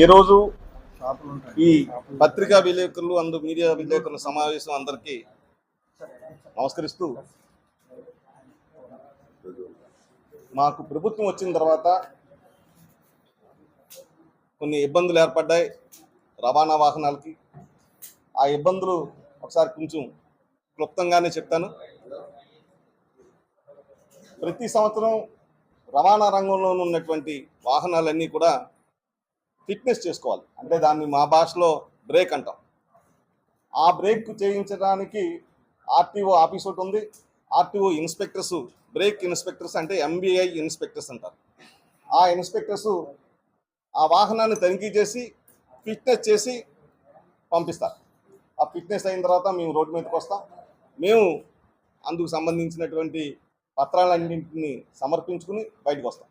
ఈరోజు ఈ పత్రికా విలేకరులు అందు మీడియా విలేకరుల సమావేశం అందరికీ నమస్కరిస్తూ మాకు ప్రభుత్వం వచ్చిన తర్వాత కొన్ని ఇబ్బందులు ఏర్పడ్డాయి. రవాణా వాహనాలకి ఆ ఇబ్బందులు ఒకసారి కొంచెం క్లుప్తంగానే చెప్తాను. ప్రతి సంవత్సరం రవాణా రంగంలో ఉన్నటువంటి వాహనాలన్నీ కూడా ఫిట్నెస్ చేసుకోవాలి. అంటే దాన్ని మా భాషలో బ్రేక్ అంటాం. ఆ బ్రేక్ చేయించడానికి ఆర్టీఓ ఆఫీస్ ఒకటి ఉంది. ఆర్టీఓ ఇన్స్పెక్టర్స్ బ్రేక్ ఇన్స్పెక్టర్స్ అంటే ఎంబీఐ ఇన్స్పెక్టర్స్ అంటారు. ఆ ఇన్స్పెక్టర్స్ ఆ వాహనాన్ని తనిఖీ చేసి ఫిట్నెస్ చేసి పంపిస్తారు. ఆ ఫిట్నెస్ అయిన తర్వాత మేము రోడ్డు మీదకి వస్తాం. మేము అందుకు సంబంధించినటువంటి పత్రాలన్నింటినీ సమర్పించుకుని బయటకు వస్తాం.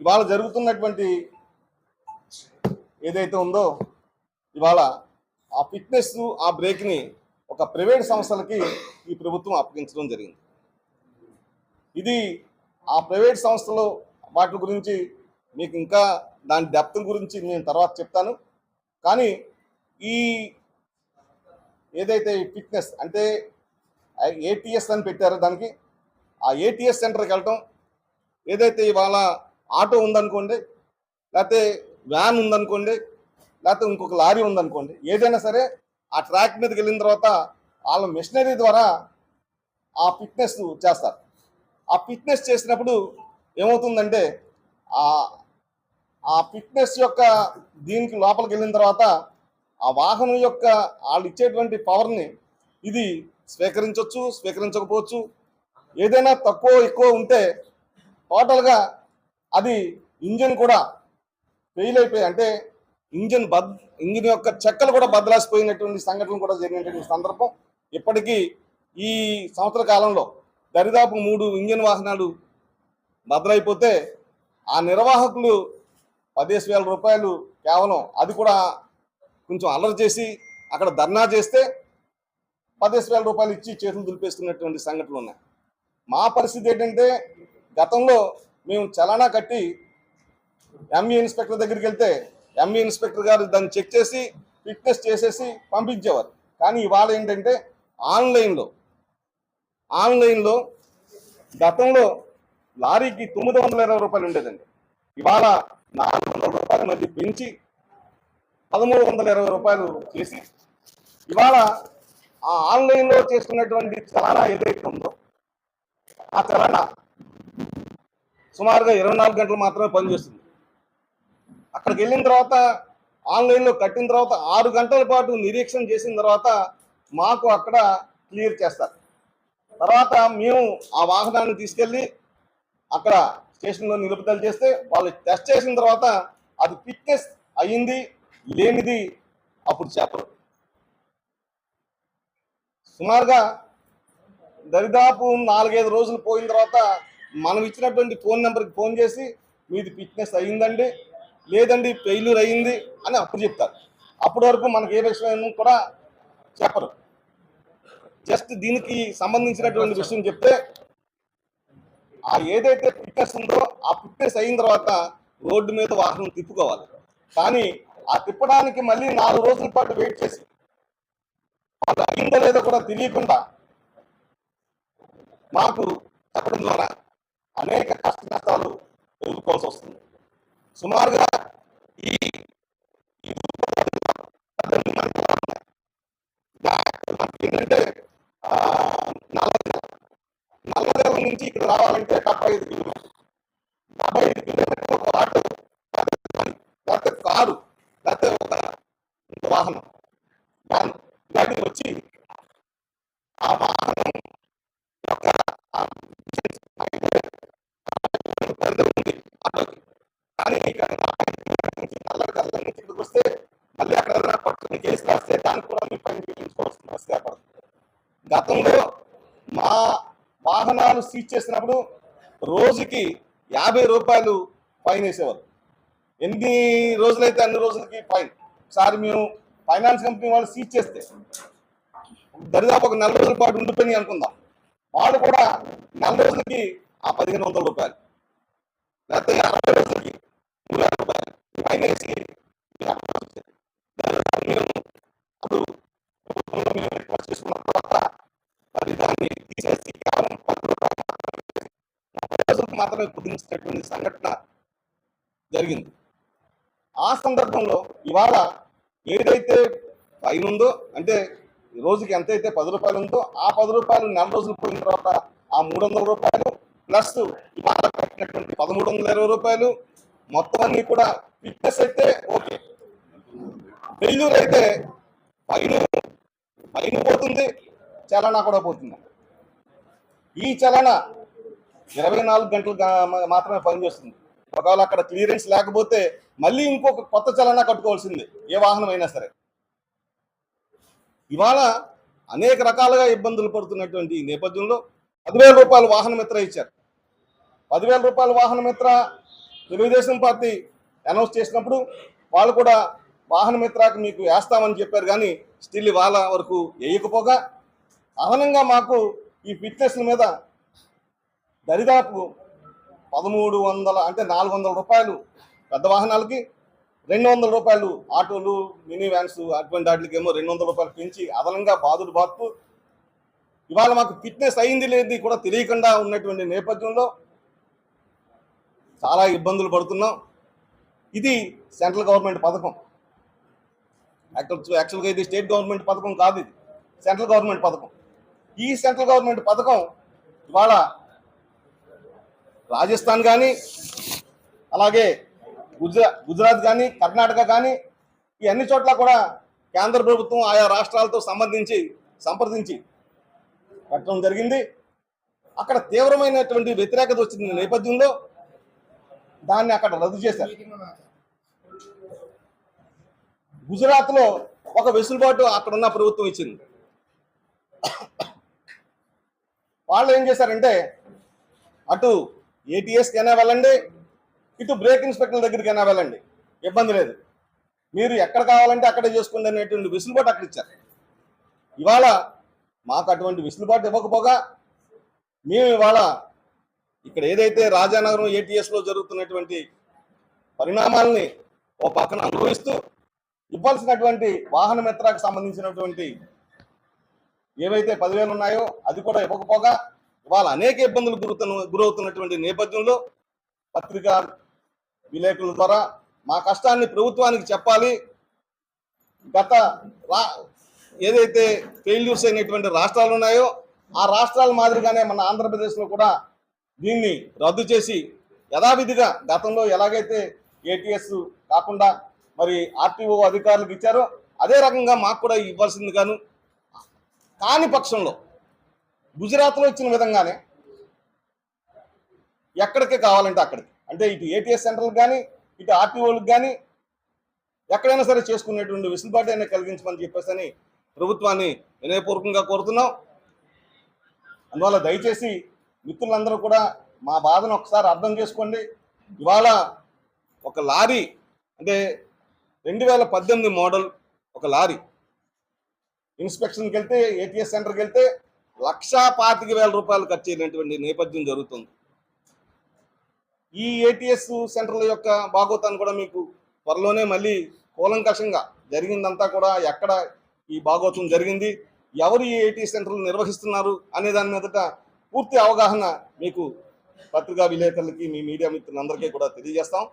ఇవాళ జరుగుతున్నటువంటి ఏదైతే ఉందో ఇవాళ ఆ ఫిట్నెస్ ఆ బ్రేక్ని ఒక ప్రైవేట్ సంస్థలకి ఈ ప్రభుత్వం అప్పగించడం జరిగింది. ఇది ఆ ప్రైవేట్ సంస్థలు వాటి గురించి మీకు ఇంకా దాని డెప్త్ గురించి నేను తర్వాత చెప్తాను. కానీ ఈ ఏదైతే ఈ ఫిట్నెస్ అంటే ఏటీఎస్ అని పెట్టారో దానికి ఆ ఏటీఎస్ సెంటర్కి వెళ్ళటం ఏదైతే ఇవాళ ఆటో ఉందనుకోండి లేకపోతే వ్యాన్ ఉందనుకోండి లేకపోతే ఇంకొక లారీ ఉందనుకోండి ఏదైనా సరే ఆ ట్రాక్ మీదకి వెళ్ళిన తర్వాత వాళ్ళ మిషనరీ ద్వారా ఆ ఫిట్నెస్ చేస్తారు. ఆ ఫిట్నెస్ చేసినప్పుడు ఏమవుతుందంటే ఆ ఆ ఫిట్నెస్ యొక్క దీనికి లోపలికి వెళ్ళిన తర్వాత ఆ వాహనం యొక్క వాళ్ళు ఇచ్చేటువంటి పవర్ని ఇది స్వీకరించవచ్చు స్వీకరించకపోవచ్చు. ఏదైనా తక్కువ ఎక్కువ ఉంటే టోటల్గా అది ఇంజన్ కూడా ఫెయిల్ అయిపోయి అంటే ఇంజన్ బద్ ఇంజిన్ యొక్క చెక్కలు కూడా బద్దలాసిపోయినటువంటి సంఘటనలు కూడా జరిగినటువంటి సందర్భం. ఇప్పటికీ ఈ సంవత్సర కాలంలో దరిదాపు మూడు ఇంజన్ వాహనాలు బద్దలైపోతే ఆ నిర్వాహకులు పదిహేను వేల రూపాయలు కేవలం అది కూడా కొంచెం అల్లరి చేసి అక్కడ ధర్నా చేస్తే పదిహేను వేల రూపాయలు ఇచ్చి చేతులు దులిపేస్తున్నటువంటి సంఘటనలు ఉన్నాయి. మా పరిస్థితి ఏంటంటే గతంలో మేము చలానా కట్టి ఎంఈ ఇన్స్పెక్టర్ దగ్గరికి వెళ్తే ఎంఈ ఇన్స్పెక్టర్ గారు దాన్ని చెక్ చేసి ఫిట్నెస్ చేసేసి పంపించేవారు. కానీ ఇవాళ ఏంటంటే ఆన్లైన్లో ఆన్లైన్లో గతంలో లారీకి తొమ్మిది వందల ఇరవై రూపాయలు ఉండేదండి. ఇవాళ నాలుగు వందల రూపాయల మధ్య పెంచి పదమూడు వందల ఇరవై రూపాయలు చేసి ఇవాళ ఆ ఆన్లైన్లో చేసుకున్నటువంటి చలానా ఏదైతే ఉందో ఆ చలానా సుమారుగా ఇరవై నాలుగు గంటలు మాత్రమే పనిచేస్తుంది అక్కడికి వెళ్ళిన తర్వాత ఆన్లైన్లో కట్టిన తర్వాత ఆరు గంటల పాటు నిరీక్షణ చేసిన తర్వాత మాకు అక్కడ క్లియర్ చేస్తారు. తర్వాత మేము ఆ వాహనాన్ని తీసుకెళ్ళి అక్కడ స్టేషన్లో నిలుపుదల చేస్తే వాళ్ళు టెస్ట్ చేసిన తర్వాత అది ఫిట్నెస్ అయ్యింది లేనిది అప్పుడు చెప్పరు. సుమారుగా దరిదాపు నాలుగైదు రోజులు పోయిన తర్వాత మనం ఇచ్చినటువంటి ఫోన్ నెంబర్కి ఫోన్ చేసి మీది ఫిట్నెస్ అయ్యిందండి లేదండి ఫెయిల్యూర్ అయ్యింది అని అప్పుడు చెప్తారు. అప్పటి వరకు మనకి ఏ విషయం కూడా చెప్పరు. జస్ట్ దీనికి సంబంధించినటువంటి విషయం చెప్తే ఆ ఏదైతే ఫిట్నెస్ ఉందో ఆ ఫిట్నెస్ అయిన తర్వాత రోడ్డు మీద వాహనం తిప్పుకోవాలి. కానీ ఆ తిప్పడానికి మళ్ళీ నాలుగు రోజుల పాటు వెయిట్ చేసి వాళ్ళు అయిందో లేదో కూడా తెలియకుండా మాకు చెప్పడం ద్వారా అనేక కష్ట నష్టాలు ఎదుర్కోవాల్సి వస్తుంది. సుమారుగా ఈ ఏంటంటే నల్లదేవ నుంచి ఇక్కడ రావాలంటే డెబ్బై ఐదు కిలోమీటర్లు డెబ్బై ఐదు కిలోమీటర్లు ఒక ఆటో లేకపోతే కారు లేకపోతే ఒక వాహనం. దాన్ని వచ్చి ఆ వాహనం యొక్క ఆ distance అయితే పెద్ద ఉంది. ఆటోకి కానీ ఇక్కడ నలభై నుంచి నుంచి ఇక్కడికి వస్తే మళ్ళీ అక్కడ ఏదైనా పట్టుకుని కేసు రాస్తే దానికి కూడా మీ పైన చూపించుకోవాల్సిన అవసరం ఏర్పడుతుంది గతంలో మా వాహనాలు సీజ్ చేసినప్పుడు రోజుకి యాభై రూపాయలు ఫైన్ వేసేవారు ఎన్ని రోజులైతే అన్ని రోజులకి ఫైన్? ఒకసారి మేము ఫైనాన్స్ కంపెనీ వాళ్ళు సీజ్ చేస్తే దరిదాపు ఒక నెల రోజుల పాటు ఉండిపోయి అనుకుందాం. వాళ్ళు కూడా నెల రోజులకి ఆ పదిహేను వందల రూపాయలు. లేకపోతే అరవై రోజులకి మూడు వేల రూపాయలు వేసి దానివల్ల మేము అప్పుడు ప్రభుత్వంలో మేము రిక్వెస్ట్ చేసుకున్న తర్వాత మరి దాన్ని తీసేసి కేవలం పది రూపాయలు మాత్రమే ముప్పై రోజులకు మాత్రమే కుదించినటువంటి సంఘటన జరిగింది ఆ సందర్భంలో ఇవాళ ఏదైతే ఫైన్ ఉందో అంటే ఈ రోజుకి ఎంతైతే పది రూపాయలు ఉందో ఆ పది రూపాయలు నెల రోజులు పోయిన తర్వాత ఆ మూడు వందల రూపాయలు ప్లస్ ఇవాళ పదమూడు వందల ఇరవై రూపాయలు. మొత్తం అన్ని కూడా ఫిట్నెస్ అయితే ఓకే. బెయిలూరు అయితే పైన పైన పోతుంది చలనా కూడా పోతుంది. ఈ చలన ఇరవై నాలుగు గంటలు మాత్రమే పనిచేస్తుంది ఒకవేళ అక్కడ క్లియరెన్స్ లేకపోతే మళ్ళీ ఇంకొక కొత్త చలనా కట్టుకోవాల్సింది ఏ వాహనం అయినా సరే. ఇవాళ అనేక రకాలుగా ఇబ్బందులు పడుతున్నటువంటి ఈ నేపథ్యంలో పదివేల రూపాయలు వాహనం మిత్ర ఇచ్చారు. పదివేల రూపాయల వాహన మిత్ర తెలుగుదేశం పార్టీ అనౌన్స్ చేసినప్పుడు వాళ్ళు కూడా వాహన మిత్రాకి మీకు వేస్తామని చెప్పారు కానీ స్టిల్ ఇవాళ వరకు వేయకపోగా అదనంగా మాకు ఈ ఫిట్నెస్ మీద దరిదాపు పదమూడు వందల అంటే నాలుగు వందల రూపాయలు పెద్ద వాహనాలకి రెండు వందల రూపాయలు ఆటోలు మినీ వ్యాన్స్ అటువంటి వాటికి ఏమో రెండు వందల రూపాయలు పెంచి అదనంగా బాధుడు బాపు ఇవాళ మాకు ఫిట్నెస్ అయింది లేనిది కూడా తెలియకుండా ఉన్నటువంటి నేపథ్యంలో చాలా ఇబ్బందులు పడుతున్నాం. ఇది సెంట్రల్ గవర్నమెంట్ పథకం. యాక్చువల్ యాక్చువల్గా ఇది స్టేట్ గవర్నమెంట్ పథకం కాదు ఇది. సెంట్రల్ గవర్నమెంట్ పథకం. ఈ సెంట్రల్ గవర్నమెంట్ పథకం ఇవాళ రాజస్థాన్ కానీ అలాగే గుజరా గుజరాత్ కానీ కర్ణాటక కానీ ఈ అన్ని చోట్ల కూడా కేంద్ర ప్రభుత్వం ఆయా రాష్ట్రాలతో సంబంధించి సంప్రదించి పెట్టడం జరిగింది. అక్కడ తీవ్రమైనటువంటి వ్యతిరేకత వచ్చిన నేపథ్యంలో దాన్ని అక్కడ రద్దు చేశారు. గుజరాత్లో ఒక వెసులుబాటు అక్కడ ఉన్న ప్రభుత్వం ఇచ్చింది. వాళ్ళు ఏం చేశారంటే అటు ఏటీఎస్కైనా వెళ్ళండి ఇటు బ్రేక్ ఇన్స్పెక్టర్ దగ్గరికైనా వెళ్ళండి. ఇబ్బంది లేదు. మీరు ఎక్కడ కావాలంటే అక్కడే చేసుకోండి అనేటువంటి వెసులుబాటు అక్కడ ఇచ్చారు. ఇవాళ మాకు అటువంటి వెసులుబాటు ఇవ్వకపోగా మేము ఇవాళ ఇక్కడ ఏదైతే రాజానగరం ఏటీఎస్లో జరుగుతున్నటువంటి పరిణామాల్ని ఓ పక్కన అనుభవిస్తూ ఇవ్వాల్సినటువంటి వాహన మిత్రాకు సంబంధించినటువంటి ఏవైతే పదివేలు ఉన్నాయో అది కూడా ఇవ్వకపోగా ఇవాళ అనేక ఇబ్బందులు గురుతున్న గురవుతున్నటువంటి నేపథ్యంలో పత్రికా విలేకరుల ద్వారా మా కష్టాన్ని ప్రభుత్వానికి చెప్పాలి. గత రా ఏదైతే ఫెయిల్యూర్స్ అయినటువంటి రాష్ట్రాలు ఉన్నాయో ఆ రాష్ట్రాల మాదిరిగానే మన ఆంధ్రప్రదేశ్లో కూడా దీన్ని రద్దు చేసి యథావిధిగా గతంలో ఎలాగైతే ఏటీఎస్ కాకుండా మరి ఆర్టీఓ అధికారులకు ఇచ్చారో అదే రకంగా మాకు కూడా ఇవ్వాల్సింది గాను. కాని పక్షంలో గుజరాత్లో ఇచ్చిన విధంగానే ఎక్కడికి కావాలంటే అక్కడికి. అంటే ఇటు ఏటీఎస్ సెంటర్లకు కానీ ఇటు ఆర్టీఓలకు కానీ ఎక్కడైనా సరే చేసుకునేటువంటి వెసులుబాటు అయినా కలిగించమని చెప్పేసి అని ప్రభుత్వాన్ని వినయపూర్వకంగా కోరుతున్నాం. అందువల్ల దయచేసి మిత్రులందరూ కూడా మా బాధను ఒకసారి అర్థం చేసుకోండి. ఇవాళ ఒక లారీ అంటే రెండు వేల పద్దెనిమిది మోడల్ ఒక లారీ. ఇన్స్పెక్షన్కి వెళ్తే ఏటీఎస్ సెంటర్కి వెళ్తే లక్షా పాతిక వేల రూపాయలు ఖర్చు అయినటువంటి నేపథ్యం జరుగుతుంది. ఈ ఏటీఎస్ సెంటర్ల యొక్క భాగోతాన్ని కూడా మీకు త్వరలోనే మళ్ళీ కూలంకషంగా జరిగిందంతా కూడా ఎక్కడ ఈ భాగోత్సవం జరిగింది? ఎవరు ఈ ఏటీఎస్ సెంటర్లు నిర్వహిస్తున్నారు? అనే దాని మీదట పూర్తి అవగాహన మీకు పత్రికా విలేకరులకి మీ మీడియా మిత్రులందరికీ కూడా తెలియజేస్తాం.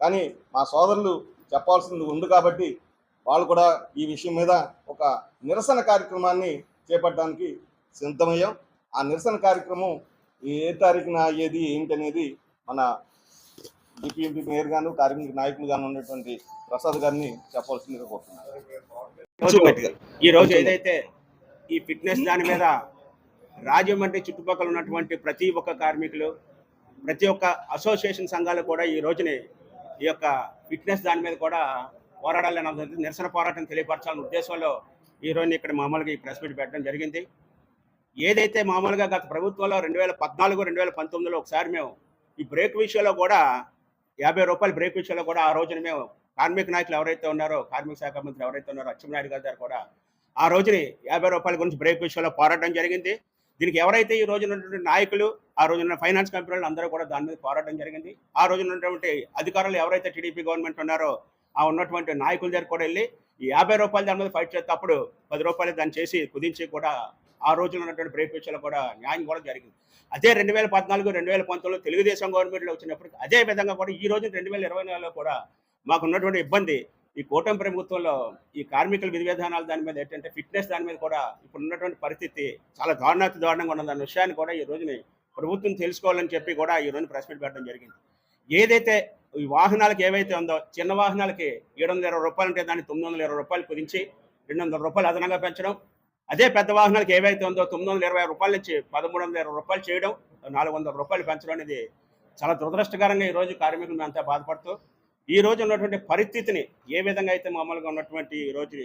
కానీ మా సోదరులు చెప్పాల్సింది ఉంది కాబట్టి వాళ్ళు కూడా ఈ విషయం మీద ఒక నిరసన కార్యక్రమాన్ని చేపట్టడానికి సిద్ధమయ్యాం. ఆ నిరసన కార్యక్రమం ఏ తారీఖున అయ్యేది ఏంటనేది మన డిప్యూటీ మేయర్ గాను కార్మిక నాయకులు గాను ఉన్నటువంటి ప్రసాద్ గారిని చెప్పాల్సిందిగా కోరుతున్నాను. ఈ రోజు ఏదైతే ఈ ఫిట్నెస్ దాని మీద రాజమండ్రి చుట్టుపక్కల ఉన్నటువంటి ప్రతి ఒక్క కార్మికులు ప్రతి ఒక్క అసోసియేషన్ సంఘాలు కూడా ఈ రోజుని ఈ యొక్క ఫిట్నెస్ దాని మీద కూడా పోరాడాలని నిరసన పోరాటం తెలియపరచాలని ఉద్దేశంలో ఈ రోజు ఇక్కడ మామూలుగా ఈ ప్రెస్ మీట్ పెట్టడం జరిగింది. ఏదైతే మామూలుగా గత ప్రభుత్వంలో రెండు వేల పద్నాలుగు రెండు వేల పంతొమ్మిదిలో ఒకసారి మేము ఈ బ్రేక్ విషయంలో కూడా యాభై రూపాయల బ్రేక్ విషయంలో కూడా ఆ రోజున మేము కార్మిక నాయకులు ఎవరైతే ఉన్నారో కార్మిక శాఖ మంత్రి ఎవరైతే ఉన్నారో అచ్చెన్నాయుడు గారి గారు కూడా ఆ రోజుని యాభై రూపాయల గురించి బ్రేక్ విషయంలో పోరాటం జరిగింది. దీనికి ఎవరైతే ఈ రోజున ఉన్నటువంటి నాయకులు ఆ రోజున ఫైనాన్స్ కంపెనీలు అందరూ కూడా దాని మీద పోరాటం జరిగింది. ఆ రోజున ఉన్నటువంటి అధికారులు ఎవరైతే టీడీపీ గవర్నమెంట్ ఉన్నారో ఆ ఉన్నటువంటి నాయకుల దగ్గర కూడా వెళ్ళి ఈ యాభై రూపాయలు దాని మీద ఫైట్ చేస్తే అప్పుడు పది రూపాయలు దాన్ని చేసి కుదించి కూడా ఆ రోజున ఉన్నటువంటి బ్రేక్ విషయంలో కూడా న్యాయం కూడా జరిగింది. అదే రెండు వేల పద్నాలుగు రెండు వేల పంతొమ్మిదిలో తెలుగుదేశం గవర్నమెంట్లో వచ్చినప్పుడు అదే విధంగా కూడా ఈ రోజు రెండు వేల ఇరవై నాలుగులో కూడా మాకు ఉన్నటువంటి ఇబ్బంది ఈ కూటమి ప్రభుత్వంలో ఈ కార్మికుల విధి విధానాలు దాని మీద ఏంటంటే ఫిట్నెస్ దాని మీద కూడా ఇప్పుడు ఉన్నటువంటి పరిస్థితి చాలా దారుణాతి దారుణంగా ఉన్నదన్న విషయాన్ని కూడా ఈ రోజుని ప్రభుత్వం తెలుసుకోవాలని చెప్పి కూడా ఈ రోజు ప్రెస్ మీట్ పెట్టడం జరిగింది. ఏదైతే ఈ వాహనాలకు ఏవైతే ఉందో చిన్న వాహనాలకి ఏడు వందల ఇరవై రూపాయలు ఉంటే దాన్ని తొమ్మిది వందల ఇరవై రూపాయలు కుదించి రెండు వందల రూపాయలు అదనంగా పెంచడం. అదే పెద్ద వాహనాలకు ఏవైతే ఉందో తొమ్మిది వందల ఇరవై రూపాయల నుంచి పదమూడు వందల ఇరవై రూపాయలు చేయడం నాలుగు వందల రూపాయలు పెంచడం అనేది చాలా దురదృష్టకరంగా ఈ రోజు కార్మికులు అంతా బాధపడుతూ ఈ రోజు ఉన్నటువంటి పరిస్థితిని ఏ విధంగా అయితే మామూలుగా ఉన్నటువంటి ఈ రోజు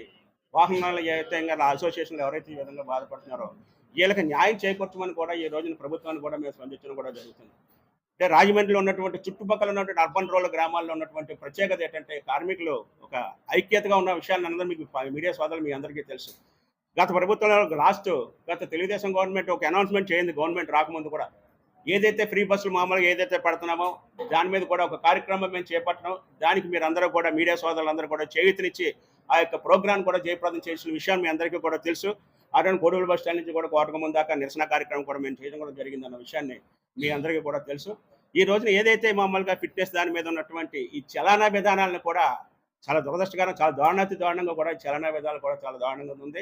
వాహనాలు ఏ విధంగా అసోసియేషన్లు ఎవరైతే ఈ విధంగా బాధపడుతున్నారో వీళ్ళకి న్యాయం చేకూర్చమని కూడా ఈ రోజున ప్రభుత్వాన్ని కూడా మేము స్పందించడం కూడా జరుగుతుంది. అంటే రాజమండ్రిలో ఉన్నటువంటి చుట్టుపక్కల ఉన్నటువంటి అర్బన్ రూరల్ గ్రామాల్లో ఉన్నటువంటి ప్రత్యేకత ఏంటంటే కార్మికులు ఒక ఐక్యతగా ఉన్న విషయాన్ని అందరూ మీకు మీడియా సోదరులు మీ అందరికీ తెలుసు. గత ప్రభుత్వంలో లాస్ట్ గత తెలుగుదేశం గవర్నమెంట్ ఒక అనౌన్స్మెంట్ చేయింది గవర్నమెంట్ రాకముందు కూడా. ఏదైతే ఫ్రీ బస్సులు మామూలుగా ఏదైతే పెడుతున్నామో దాని మీద కూడా ఒక కార్యక్రమం మేము చేపట్టడం దానికి మీరు అందరూ కూడా మీడియా సోదరులందరూ కూడా చేయూతనిచ్చి ఆ యొక్క ప్రోగ్రాం కూడా జయప్రదం చేసిన విషయం మీ అందరికీ కూడా తెలుసు. అటువంటి గోడూరు బస్ స్టాండ్ నుంచి కూడా కోటకముందు దాకా నిరసన కార్యక్రమం కూడా మేము చేయడం కూడా జరిగిందన్న విషయాన్ని మీ అందరికీ కూడా తెలుసు. ఈ రోజున ఏదైతే మామూలుగా ఫిట్నెస్ దాని మీద ఉన్నటువంటి ఈ చలానా విధానాలను కూడా చాలా దురదృష్టకరం చాలా దారుణాతి దారుణంగా కూడా చలానా చలనా విధానాలు కూడా చాలా దారుణంగా ఉంది.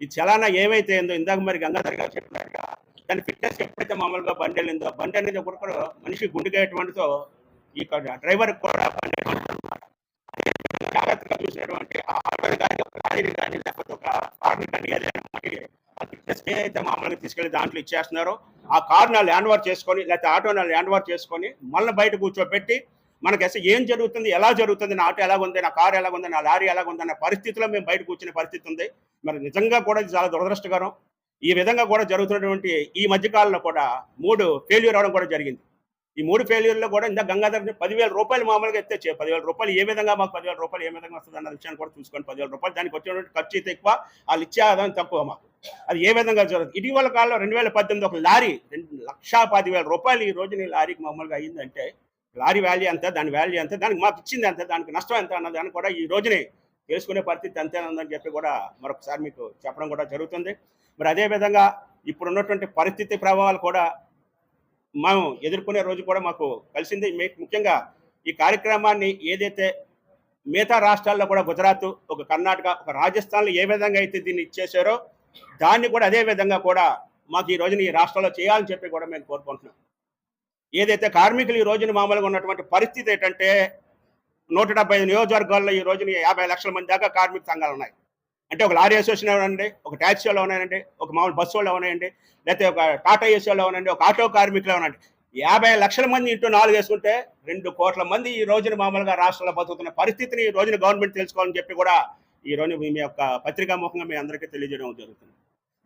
ఈ చలానా ఏమైతే ఉందో ఇందాక మరి గంగాధర్ గారు చెప్పినట్టుగా దాని ఫిట్నెస్ ఎప్పుడైతే మామూలుగా బండి వెళ్ళిందో బండి అనేది ఒకరు మనిషి గుండెకేటువంటితో ఈ డ్రైవర్ కూడా బండి జాగ్రత్తగా చూసినటువంటి ఆ ఆటోని కానీ ఒక లారీని కానీ లేకపోతే ఒక కార్ని కానీ ఏదైనా ఆ ఫిట్నెస్ ఏదైతే మామూలుగా తీసుకెళ్ళి దాంట్లో ఇచ్చేస్తున్నారో. ఆ కార్ని ల్యాండ్ ఓవర్ చేసుకొని లేకపోతే ఆటోని ల్యాండ్ ఓవర్ చేసుకొని మళ్ళీ బయట కూర్చోబెట్టి మనకి అసలు ఏం జరుగుతుంది ఎలా జరుగుతుంది నా ఆటో ఎలాగుంది నా కారు ఎలాగుంది నా లారీ ఎలాగుంది అన్న పరిస్థితిలో మేము బయట కూర్చునే పరిస్థితి ఉంది. మరి నిజంగా కూడా చాలా దురదృష్టకరం. ఈ విధంగా కూడా జరుగుతున్నటువంటి ఈ మధ్యకాలంలో కూడా మూడు ఫెయిల్యూర్ అవడం కూడా జరిగింది. ఈ మూడు ఫెయిల్యూర్లో కూడా ఇంత గంగాధర్ పదివేల రూపాయలు మామూలుగా ఎత్తే పదివేల రూపాయలు ఏ విధంగా మాకు పదివేల రూపాయలు ఏ విధంగా వస్తుంది అన్న విషయాన్ని కూడా చూసుకోండి పదివేల రూపాయలు దానికి వచ్చినటువంటి ఖర్చు అయితే ఎక్కువ వాళ్ళు ఇచ్చే ఆదాయం తక్కువ మాకు. అది ఏ విధంగా జరుగుతుంది? ఇటీవల కాలంలో రెండు వేల పద్దెనిమిది ఒక లారీ రెండు లక్షా పదివేల రూపాయలు ఈ రోజున ఈ లారీకి మామూలుగా అయ్యిందంటే లారీ వాల్యూ ఎంత దాని వాల్యూ ఎంత దానికి మాకు ఇచ్చింది ఎంత దానికి నష్టం ఎంత అన్న దాన్ని కూడా ఈ రోజునే తెలుసుకునే పరిస్థితి అంతేనందని చెప్పి కూడా మరొకసారి మీకు చెప్పడం కూడా జరుగుతుంది. మరి అదే విధంగా ఇప్పుడు ఉన్నటువంటి పరిస్థితి ప్రభావాలు కూడా మేము ఎదుర్కొనే రోజు కూడా మాకు కలిసింది. ముఖ్యంగా ఈ కార్యక్రమాన్ని ఏదైతే మిగతా రాష్ట్రాల్లో కూడా గుజరాత్ ఒక కర్ణాటక ఒక రాజస్థాన్లో ఏ విధంగా అయితే దీన్ని ఇచ్చేసారో దాన్ని కూడా అదే విధంగా కూడా మాకు ఈ రోజున ఈ రాష్ట్రంలో చేయాలని చెప్పి కూడా మేము కోరుకుంటున్నాం. ఏదైతే కార్మికులు ఈ రోజున మామూలుగా ఉన్నటువంటి పరిస్థితి ఏంటంటే నూట డెబ్బై ఐదు నియోజకవర్గాల్లో ఈ రోజున యాభై లక్షల మంది దాకా కార్మిక సంఘాలు ఉన్నాయి. అంటే ఒక లారీ అసోసియేషన్ అవనండి ఒక ట్యాక్సీ వాళ్ళు ఒక మామూలు బస్సు వాళ్ళు లేకపోతే ఒక టాటా ఏసీ వాళ్ళు ఒక ఆటో కార్మికులు అవనండి యాభై లక్షల మంది ఇంటూ నాలుగు వేసుకుంటే రెండు కోట్ల మంది ఈ రోజున మామూలుగా రాష్ట్రంలో బతుకుతున్న పరిస్థితిని ఈ రోజున గవర్నమెంట్ తెలుసుకోవాలని చెప్పి కూడా ఈ రోజు మీ యొక్క పత్రికా ముఖంగా మీ అందరికీ తెలియజేయడం జరుగుతుంది.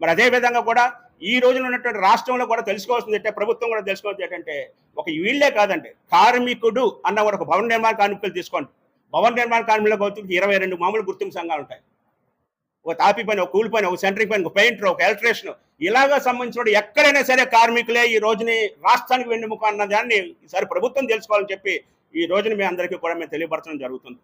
మరి అదే విధంగా కూడా ఈ రోజున ఉన్నటువంటి రాష్ట్రంలో కూడా తెలుసుకోవాల్సింది ఏంటంటే ప్రభుత్వం కూడా తెలుసుకోవాల్సింది ఏంటంటే ఒక వీళ్ళే కాదండి కార్మికుడు అన్న ఒక భవన నిర్మాణ కార్మికులు తీసుకోండి. భవన నిర్మాణ కార్మికుల అవుతుంది ఇరవై రెండు మామూలు గుర్తింపు సంఘాలు ఉంటాయి. ఒక తాపి పని ఒక కూలి పని ఒక సెంటరింగ్ పని ఒక పెయింటర్ ఒక ఎలక్ట్రీషియన్ ఇలాగా సంబంధించిన ఎక్కడైనా సరే కార్మికులే ఈ రోజుని రాష్ట్రానికి వెన్నుముక అన్న దాన్ని ఈసారి ప్రభుత్వం తెలుసుకోవాలని చెప్పి ఈ రోజున మీ అందరికీ కూడా మేము తెలియపరచడం జరుగుతుంది.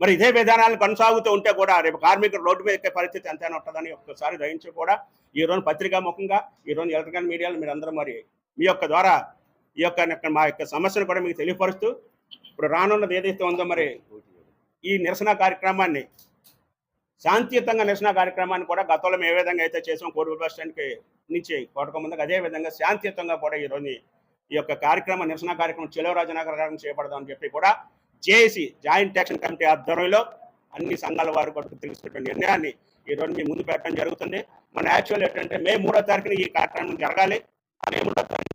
మరి ఇదే విధానాలు కొనసాగుతూ ఉంటే కూడా రేపు కార్మికులు రోడ్డు మీద ఎక్కే పరిస్థితి ఎంతైనా ఉంటుందని ఒక్కసారి గ్రహించి కూడా ఈ రోజు పత్రికా ముఖంగా ఈ రోజు ఎలక్ట్రికల్ మీడియాలో మీరు అందరూ మరి మీ యొక్క ద్వారా ఈ యొక్క మా యొక్క సమస్యను కూడా మీకు తెలియపరుస్తూ ఇప్పుడు రానున్నది ఏదైతే ఉందో మరి ఈ నిరసన కార్యక్రమాన్ని శాంతియుతంగా నిరసన కార్యక్రమాన్ని కూడా గతంలో మేము ఏ విధంగా అయితే చేసాం కోడూరు బస్ స్టాండ్కి నుంచి కోటక ముందుకు అదే విధంగా శాంతియుతంగా కూడా ఈ రోజు ఈ యొక్క కార్యక్రమం నిరసన కార్యక్రమం చెలవరాజనగర్ కార్యక్రమం చేపడదామని చెప్పి కూడా జేఏసీ జాయింట్ యాక్షన్ కమిటీ ఆధ్వర్యంలో అన్ని సంఘాల వారు కూడా తెలుసుకున్న నిర్ణయాన్ని ఈ మీ ముందు పెట్టడం జరుగుతుంది. మన యాక్చువల్ ఏంటంటే మే మూడో తారీఖున ఈ కార్యక్రమం జరగాలి. మే మూడో తారీఖు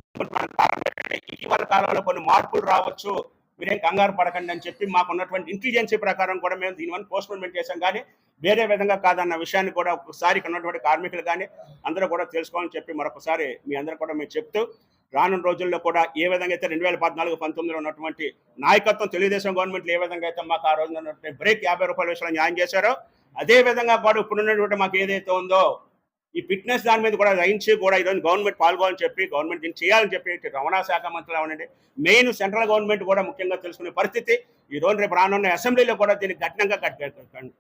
ఇటీవల కాలంలో కొన్ని మార్పులు రావచ్చు. మీరేం కంగారు పడకండి అని చెప్పి మాకు ఉన్నటువంటి ఇంటెలిజెన్సీ ప్రకారం కూడా మేము దీనివల్ల పోస్ట్పోన్మెంట్ చేశాం కానీ వేరే విధంగా కాదన్న విషయాన్ని కూడా ఒకసారి ఇక్కడ ఉన్నటువంటి కార్మికులు కానీ అందరూ కూడా తెలుసుకోవాలని చెప్పి మరొకసారి మీ అందరూ కూడా మేము చెప్తూ రానున్న రోజుల్లో కూడా ఏ విధంగా అయితే రెండు వేల పద్నాలుగు పంతొమ్మిదిలో ఉన్నటువంటి నాయకత్వం తెలుగుదేశం గవర్నమెంట్ ఏ విధంగా అయితే మాకు ఆ రోజున బ్రేక్ యాభై రూపాయల విషయంలో న్యాయం చేశారో అదే విధంగా కూడా ఇప్పుడు మాకు ఏదైతే ఉందో ఈ ఫిట్నెస్ దాని మీద కూడా గ్రహించి కూడా ఈరోజు గవర్నమెంట్ పాల్గొని చెప్పి గవర్నమెంట్ దీన్ని చేయాలని చెప్పి రవాణా శాఖ మంత్రులు అవనండి మెయిన్ సెంట్రల్ గవర్నమెంట్ కూడా ముఖ్యంగా తెలుసుకునే పరిస్థితి ఈ రోజు రేపు రానున్న అసెంబ్లీలో కూడా దీన్ని కఠినంగా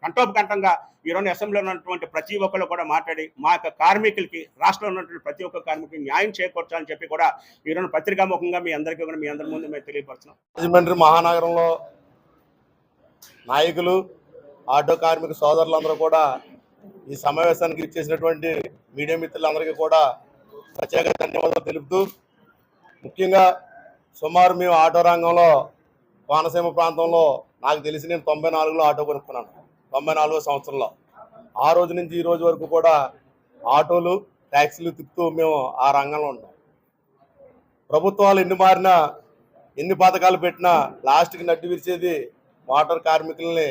కంటోపకంఠంగా ఈ రోజు అసెంబ్లీలో ఉన్నటువంటి ప్రతి ఒక్కరు కూడా మాట్లాడి మా యొక్క కార్మికులకి రాష్ట్రంలో ఉన్నటువంటి ప్రతి ఒక్క కార్మికులకి న్యాయం చేకూర్చాలని చెప్పి కూడా ఈరోజు పత్రికాముఖంగా మీ అందరికీ కూడా మీ అందరి ముందు మేము తెలియపరుస్తున్నాం. రాజమండ్రి మహానగరంలో నాయకులు ఆటో కార్మిక సోదరులందరూ కూడా ఈ సమావేశానికి ఇచ్చేసినటువంటి మీడియా మిత్రులందరికీ కూడా ప్రత్యేక ధన్యవాదాలు తెలుపుతూ ముఖ్యంగా సుమారు మేము ఆటో రంగంలో కోనసీమ ప్రాంతంలో నాకు తెలిసి నేను తొంభై నాలుగులో ఆటో కొనుక్కున్నాను తొంభై నాలుగో సంవత్సరంలో. ఆ రోజు నుంచి ఈ రోజు వరకు కూడా ఆటోలు ట్యాక్సీలు తిప్పుతూ మేము ఆ రంగంలో ఉన్నాం. ప్రభుత్వాలు ఎన్ని మారినా ఎన్ని పథకాలు పెట్టినా లాస్ట్కి నడ్డు విరిచేది మోటార్ కార్మికుల్ని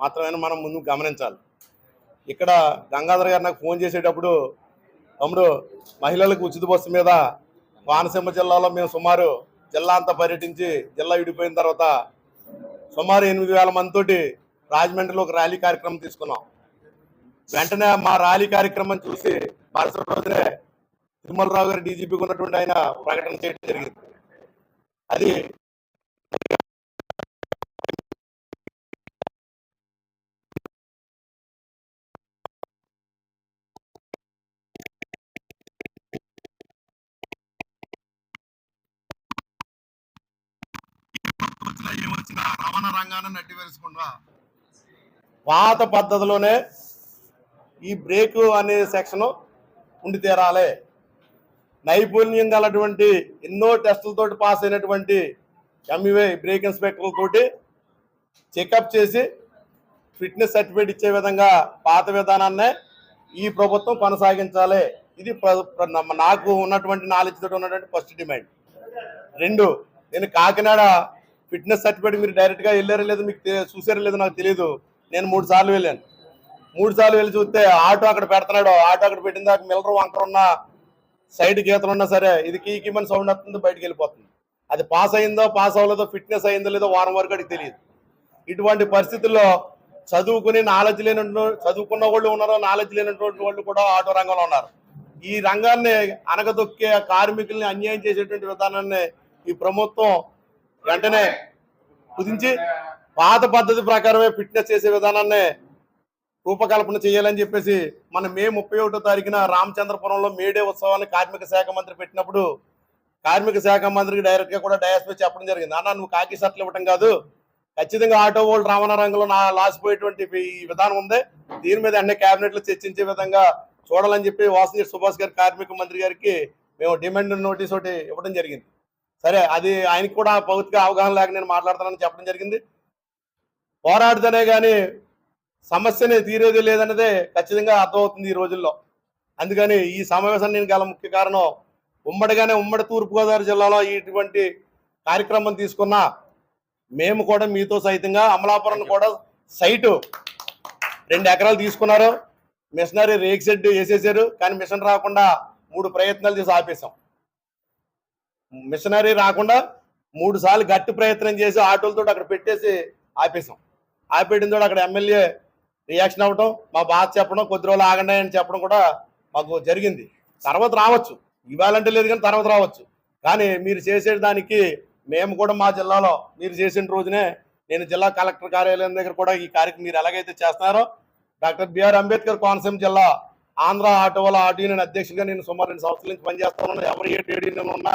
మాత్రమే మనం ముందు గమనించాలి. ఇక్కడ గంగాధర్ గారు నాకు ఫోన్ చేసేటప్పుడు తమ్ముడు మహిళలకు ఉచిత బస్సు మీద కోనసీమ జిల్లాలో మేము సుమారు జిల్లా అంతా పర్యటించి జిల్లా విడిపోయిన తర్వాత సుమారు ఎనిమిది వేల మందితోటి రాజమండ్రిలో ఒక ర్యాలీ కార్యక్రమం తీసుకున్నాం. వెంటనే మా ర్యాలీ కార్యక్రమం చూసి మరుసటి రోజునే తిరుమలరావు గారు డీజీపీకి ఉన్నటువంటి ఆయన ప్రకటన చేయడం జరిగింది. అది రవాణా పాత పద్ధతిలోనే ఈ బ్రేక్ అనే సెక్షన్ ఉండి తీరాలి. నైపుణ్యం గలటువంటి ఎన్నో టెస్టులతోటి పాస్ అయినటువంటి ఎంఈవై బ్రేక్ ఇన్స్పెక్టర్లతోటి చెకప్ చేసి ఫిట్నెస్ సర్టిఫికేట్ ఇచ్చే విధంగా పాత విధానాన్నే ఈ ప్రభుత్వం కొనసాగించాలి. ఇది నాకు ఉన్నటువంటి నాలెడ్జ్ తోటి ఉన్నటువంటి ఫస్ట్ డిమాండ్. రెండు నేను కాకినాడ ఫిట్నెస్ సర్టిఫికేట్ మీరు డైరెక్ట్గా వెళ్ళారో లేదో మీకు తె- చూసారో లేదో నాకు తెలియదు నేను మూడు సార్లు వెళ్ళాను. మూడు సార్లు వెళ్ళి చూస్తే ఆటో అక్కడ పెడుతున్నాడు. ఆటో అక్కడ పెట్టిన దాకా మిల్లర్ వంకర ఉన్న సైడ్ గీతలు ఉన్నా సరే ఇది కీకిమని సౌండ్ వస్తుంది బయటకు వెళ్ళిపోతుంది. అది పాస్ అయిందో పాస్ అవ్వలేదో ఫిట్నెస్ అయిందో లేదో వారం వరకు అడిగి తెలియదు. ఇటువంటి పరిస్థితుల్లో చదువుకుని నాలెడ్జ్ లేనట్టు చదువుకున్న వాళ్ళు ఉన్నారు నాలెడ్జ్ లేనటువంటి వాళ్ళు కూడా ఆటో రంగంలో ఉన్నారు. ఈ రంగాన్ని అనగదొక్కే కార్మికుల్ని అన్యాయం చేసేటువంటి విధానాన్ని ఈ ప్రభుత్వం వెంటనే కుదించి పాత పద్ధతి ప్రకారమే ఫిట్నెస్ చేసే విధానాన్ని రూపకల్పన చేయాలని చెప్పేసి మన మే ముప్పై ఒకటో తారీఖున రామచంద్రపురంలో మేడే ఉత్సవాన్ని కార్మిక శాఖ మంత్రి పెట్టినప్పుడు కార్మిక శాఖ మంత్రికి డైరెక్ట్గా కూడా డయాస్పై చెప్పడం జరిగింది. అన్న నువ్వు కాకి షర్ట్లు ఇవ్వటం కాదు. ఖచ్చితంగా ఆటో వాళ్ళు రవాణా రంగంలో నా లాసిపోయేటువంటి ఈ విధానం ఉంది. దీని మీద అన్ని క్యాబినెట్లు చర్చించే విధంగా చూడాలని చెప్పి వాసంజీ సుభాష్ గారి కార్మిక మంత్రి గారికి మేము డిమాండ్ నోటీస్ ఒకటి ఇవ్వడం జరిగింది. సరే అది ఆయనకి కూడా భౌతిక అవగాహన లేక నేను మాట్లాడతానని చెప్పడం జరిగింది. పోరాడితేనే కానీ సమస్యని తీరేది లేదన్నదే ఖచ్చితంగా అర్థమవుతుంది ఈ రోజుల్లో. అందుకని ఈ సమావేశాన్ని నేను గల ముఖ్య కారణం ఉమ్మడిగానే ఉమ్మడి తూర్పుగోదావరి జిల్లాలో ఇటువంటి కార్యక్రమం తీసుకున్న మేము కూడా మీతో సైతంగా అమలాపురం కూడా సైటు రెండు ఎకరాలు తీసుకున్నారు. మిషనరీ రేక్ షెడ్ వేసేసారు. కానీ మిషన్ రాకుండా మూడు ప్రయత్నాలు చేసి ఆపేశాం. మిషనరీ రాకుండా మూడు సార్లు గట్టి ప్రయత్నం చేసి ఆటోలతో అక్కడ పెట్టేసి ఆపేశాం ఆపేయడంతో అక్కడ ఎమ్మెల్యే రియాక్షన్ అవ్వడం మా బాధ చెప్పడం కొద్ది రోజులు ఆగండి అని చెప్పడం కూడా మాకు జరిగింది. తర్వాత రావచ్చు. ఇవ్వాలంటే లేదు కానీ తర్వాత రావచ్చు. కానీ మీరు చేసే దానికి మేము కూడా మా జిల్లాలో మీరు చేసిన రోజునే నేను జిల్లా కలెక్టర్ కార్యాలయం దగ్గర కూడా ఈ కార్యక్రమం మీరు ఎలాగైతే చేస్తున్నారో డాక్టర్ బిఆర్ అంబేద్కర్ కోనసీమ జిల్లా ఆంధ్ర ఆటో వాళ్ళ ఆటో యూనియన్ అధ్యక్షుడిగా నేను సుమారు రెండు సంవత్సరాల నుంచి పనిచేస్తాను ఎవరు ఏ ట్రేడ్ యూనియన్ ఉన్నా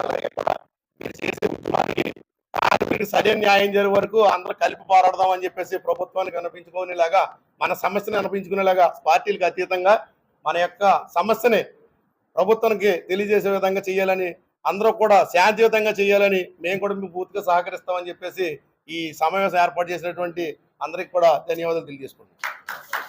అలాగే కూడా మీరు చేసే ఉద్యమానికి కార్మికుడికి సరైన న్యాయం జరిగే వరకు అందరూ కలిపి పోరాడదాం అని చెప్పేసి ప్రభుత్వానికి అనిపించుకునేలాగా మన సమస్యని అనిపించుకునేలాగా పార్టీలకు అతీతంగా మన యొక్క సమస్యని ప్రభుత్వానికి తెలియజేసే విధంగా చేయాలని అందరూ కూడా శాంతియుతంగా చేయాలని మేము కూడా మీకు పూర్తిగా సహకరిస్తామని చెప్పేసి ఈ సమావేశం ఏర్పాటు చేసినటువంటి అందరికి కూడా ధన్యవాదాలు తెలియజేసుకుంటున్నాం.